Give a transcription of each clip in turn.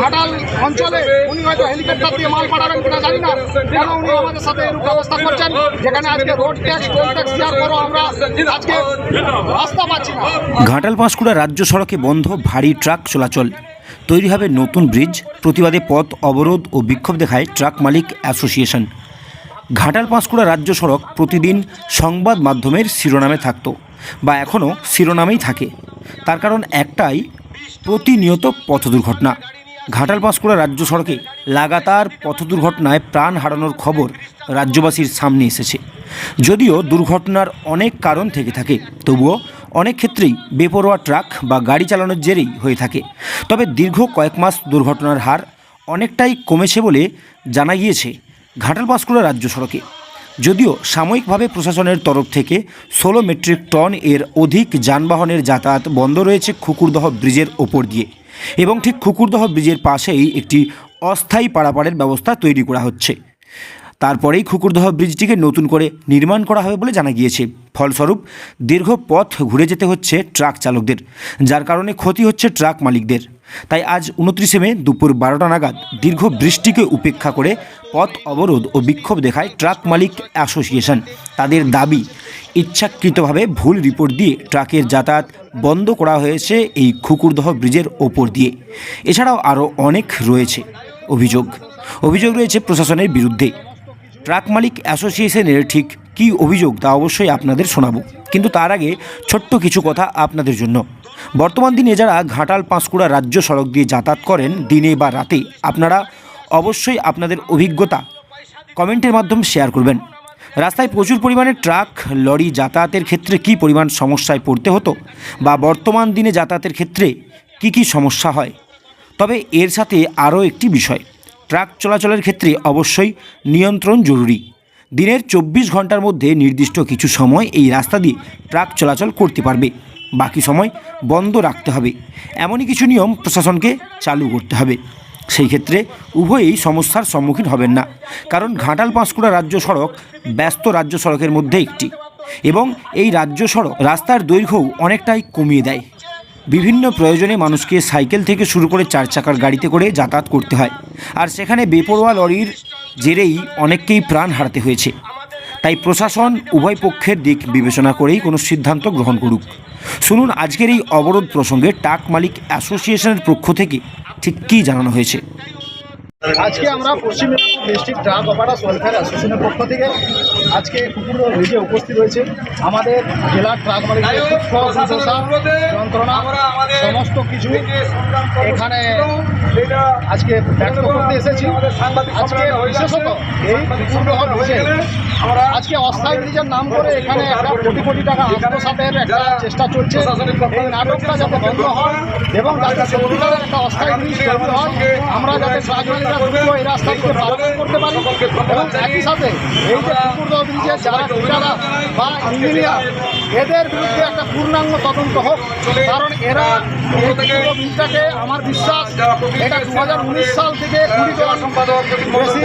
ঘাটাল অঞ্চলে উনি হয়তো হেলিকপ্টার দিয়ে মাল পাঠাবেন কিনা জানি না। কেন উনি আমাদের সাথে এরূপ ব্যবস্থা করছেন? যেখানে আজকে রোড ট্যাক্স টোল ট্যাক্স দেওয়ার পরও আমরা আজকে রাস্তা পাচ্ছি না। ঘাটাল পাঁশকুড়া রাজ্য সড়কে বন্ধ ভারী ট্রাক চলাচল। তৈরি হবে নতুন ব্রিজ। প্রতিবাদে পথ অবরোধ ও বিক্ষোভ দেখায় ট্রাক মালিক অ্যাসোসিয়েশন। ঘাটাল পাঁশকুড়া রাজ্য সড়ক প্রতিদিন সংবাদ মাধ্যমের শিরোনামে থাকত, বা এখনও শিরোনামেই থাকে। তার কারণ একটাই, প্রতিনিয়ত পথ দুর্ঘটনা। ঘাটাল পাঁশকুড়া রাজ্য সড়কে লাগাতার পথ দুর্ঘটনায় প্রাণ হারানোর খবর রাজ্যবাসীর সামনে এসেছে। যদিও দুর্ঘটনার অনেক কারণ থেকে থাকে, তবুও অনেক ক্ষেত্রেই বেপরোয়া ট্রাক বা গাড়ি চালানোর জেরেই হয়ে থাকে। তবে দীর্ঘ কয়েক মাস দুর্ঘটনার হার অনেকটাই কমেছে বলে জানা গিয়েছে ঘাটাল পাঁশকুড়া রাজ্য সড়কে। যদিও সাময়িকভাবে প্রশাসনের তরফ থেকে ষোলো মেট্রিক টন এর অধিক যানবাহনের যাতায়াত বন্ধ রয়েছে খুকুরদহ ব্রিজের ওপর দিয়ে। এবং ঠিক খুকুরদহ ব্রিজের পাশেই একটি অস্থায়ী পারাপারের ব্যবস্থা তৈরি করা হচ্ছে। তারপরেই খুকুরদহ ব্রিজটিকে নতুন করে নির্মাণ করা হবে বলে জানা গিয়েছে। ফলস্বরূপ, দীর্ঘ পথ ঘুরে যেতে হচ্ছে ট্রাক চালকদের, যার কারণে ক্ষতি হচ্ছে ট্রাক মালিকদের। তাই আজ উনত্রিশে মে দুপুর বারোটা নাগাদ দীর্ঘ বৃষ্টিকে উপেক্ষা করে পথ অবরোধ ও বিক্ষোভ দেখায় ট্রাক মালিক অ্যাসোসিয়েশন। তাদের দাবি, ইচ্ছাকৃতভাবে ভুল রিপোর্ট দিয়ে ট্রাকের যাতায়াত বন্ধ করা হয়েছে এই খুকুরদহ ব্রিজের ওপর দিয়ে। এছাড়াও আরও অনেক রয়েছে অভিযোগ। অভিযোগ রয়েছে প্রশাসনের বিরুদ্ধে। ট্রাক মালিক অ্যাসোসিয়েশনের ঠিক কী অভিযোগ তা অবশ্যই আপনাদের শোনাবো। কিন্তু তার আগে ছোট্ট কিছু কথা আপনাদের জন্য। বর্তমান দিনে যারা ঘাটাল পাঁশকুড়া রাজ্য সড়ক দিয়ে যাতায়াত করেন দিনে বা রাতে, আপনারা অবশ্যই আপনাদের অভিজ্ঞতা কমেন্টের মাধ্যমে শেয়ার করবেন। রাস্তায় প্রচুর পরিমাণে ট্রাক, লরি যাতায়াতের ক্ষেত্রে কী পরিমাণ সমস্যায় পড়তে হতো বা বর্তমান দিনে যাতায়াতের ক্ষেত্রে কি কি সমস্যা হয়? তবে এর সাথে আরও একটি বিষয়। ট্রাক চলাচলের ক্ষেত্রে অবশ্যই নিয়ন্ত্রণ জরুরি। দিনের চব্বিশ ঘণ্টার মধ্যে নির্দিষ্ট কিছু সময় এই রাস্তা দিয়ে ট্রাক চলাচল করতে পারবে। বাকি সময় বন্ধ রাখতে হবে। এমনই কিছু নিয়ম প্রশাসনকে চালু করতে হবে। সেই ক্ষেত্রে উভয়ই সমস্যার সম্মুখীন হবেন না। কারণ ঘাটাল পাঁশকুড়া রাজ্য সড়ক ব্যস্ত রাজ্য সড়কের মধ্যে একটি এবং এই রাজ্য সড়ক রাস্তার দৈর্ঘ্যও অনেকটাই কমিয়ে দেয়। বিভিন্ন প্রয়োজনে মানুষকে সাইকেল থেকে শুরু করে চার চাকার গাড়িতে করে যাতায়াত করতে হয়। আর সেখানে বেপরোয়া লরির জেরেই অনেককেই প্রাণ হারাতে হয়েছে। তাই প্রশাসন উভয় পক্ষের দিক বিবেচনা করেই কোনো সিদ্ধান্ত গ্রহণ করুক। শুনুন আজকের এই অবরোধ প্রসঙ্গে টাক মালিক অ্যাসোসিয়েশনের পক্ষ থেকে ঠিক কী জানানো হয়েছে। আজকে আমরা পশ্চিম Medinipur district truck operators welfare অ্যাসোসিয়েশনের পক্ষ থেকে আজকে কুকুর ব্রিজে উপস্থিত হয়েছে। আমাদের জেলার ট্রাক মালিকদের যন্ত্রণা, সমস্ত কিছু এখানে আজকে ব্যক্ত করতে এসেছি। আজকে বিশেষত এই ব্রিজে আজকে অস্থায়ী ব্রিজের নাম করে এখানে একটা কোটি কোটি টাকা আত্মসাতের একটা চেষ্টা চলছে। এই নাটকটা যাতে বন্ধ হয় এবং যাতে একটা অস্থায়ী ব্রিজ হয়, আমরা যাতে ট্রাক মালিকরা দ্রুত এই রাস্তা থেকে পারাপার করতে পারি এবং একই সাথে এই যে কুকুরদহ ব্রিজের যারা ঠিকাদার বা ইঞ্জিনিয়ার এদের বিরুদ্ধে একটা পূর্ণাঙ্গ তদন্ত হোক। কারণ এরা এই কুকুরদহ ব্রিজটাকে আমার বিশ্বাস এটা দু হাজার উনিশ সাল থেকে কুড়ি টন বেশি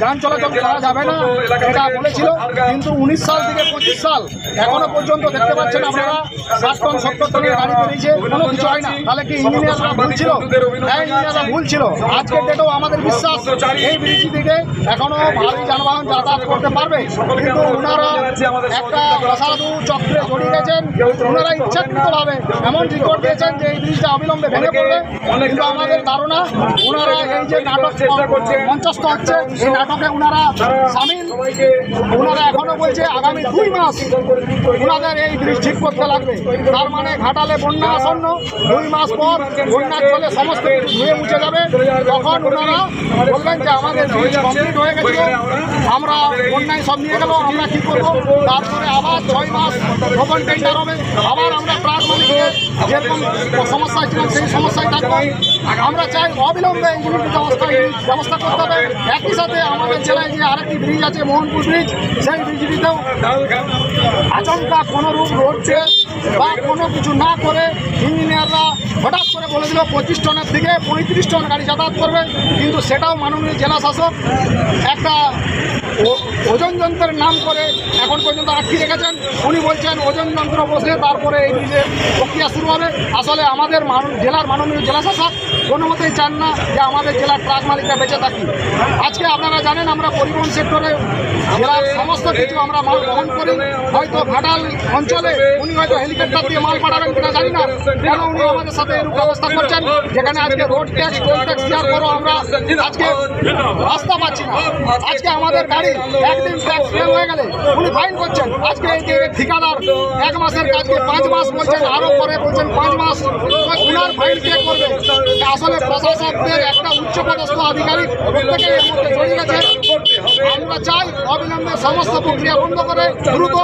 যান চলাচল করা যাবে না। এটা বলেছিল। কিন্তু উনিশ সাল থেকে পঁচিশ সাল এখনও পর্যন্ত দেখতে পাচ্ছেন আপনারা ষাট টন সত্তর টনের গাড়ি বেরিয়েছে। কোনো কিছু হয় না। তাহলে কি ইঞ্জিনিয়াররা ভুল ছিল? হ্যাঁ ইঞ্জিনিয়াররা ভুল ছিল। আজকের ডেটেও আমাদের বিশ্বাস এই ব্রিজ থেকে এখনও ভারী যানবাহন যাতায়াত করতে পারবে। কিন্তু ওনারা একটা অসাধু চক্রে জড়িয়ে গেছেন। ওনারা ইচ্ছাকৃতভাবে এমন রিপোর্ট দিয়েছেন যে এই ব্রিজটা অবিলম্বে ভেঙে পড়বে। কিন্তু আমাদের ধারণা ওনারা এই যে নাটক মঞ্চস্থ হচ্ছে এই নাটকে ওনারা সামিল। ওনারা এখনও বলছে আগামী দুই মাস ওনাদের এই ব্রিজ ঠিক করতে লাগবে। তার মানে ঘাটালে বন্যা আসন্ন। দুই মাস পর বন্যার জলে সমস্ত ধুয়ে মুছে যাবে। তখন বলবেন যে আমাদের কমপ্লিট হয়ে গেছে। আমরা বন্যায় সব নিয়ে গেল, আমরা কি করব? তারপরে আবার ছয় মাস ওপেন টেন্ডার হবে। আবার আমরা প্রাণ মালিকদের যেরকম সমস্যায় ছিলাম সেই সমস্যায় থাকব। আমরা চাই অবিলম্বে ইউনিটি ব্যবস্থা ব্যবস্থা করতে হবে। একই সাথে আমাদের জেলায় যে আরেকটি ব্রিজ আছে, মোহনপুর ব্রিজ সেই ব্রিজটিতেও আচমকা কোনো রূপ রোডছে বা কোনো কিছু না করে ইঞ্জিনিয়াররা হঠাৎ করে বলে দিল পঁচিশ টনের থেকে পঁয়ত্রিশ টন গাড়ি যাতায়াত করবে। কিন্তু সেটাও মাননীয় জেলা শাসক একটা ওজন যন্ত্রের নাম করে এখন পর্যন্ত আটকে রেখেছেন। উনি বলছেন, ওজন যন্ত্র বসে তারপরে এই ব্রিজের প্রক্রিয়া শুরু হবে। আসলে আমাদের জেলার মাননীয় জেলা শাসক কোনো মতেই চান না যে আমাদের জেলার ট্রাক মালিকরা বেঁচে থাকি আজকে আপনারা জানেন, আমরা পরিবহন সেক্টরে জেলার সমস্ত কিছু আমরা মাল বহন করি। হয়তো ঘাটাল অঞ্চলে উনি হয়তো হেলিকপ্টার দিয়ে মাল পাঠাবেন কিনা জানি না। কেন উনি আমাদের সাথে এরূপ ব্যবস্থা করছেন? যেখানে আজকে রোড ট্যাক্স টোল ট্যাক্স দেওয়ার পরও আমরা আজকে রাস্তা পাচ্ছি না। আজকে আমাদের গাড়ি একদিন ট্যাক্স ফেল হয়ে গেলে উনি ফাইন করছেন। আজকে এই যে ঠিকাদার এক মাসের কাজকে পাঁচ মাস বলছেন, আরও পরে বলছেন পাঁচ মাস। উনার ফাইন কে করবে? আসলে প্রশাসকদের একটা উচ্চপদস্থ আধিকারিক প্রত্যেকে এর মধ্যে জড়িয়ে গেছে। আমরা চাই অবিলম্বে সমস্ত প্রক্রিয়া বন্ধ করে দ্রুত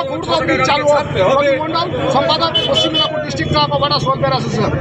ব্রিজ চালু মন্ডল সম্পাদক পশ্চিম Medinipur district truck operators welfare association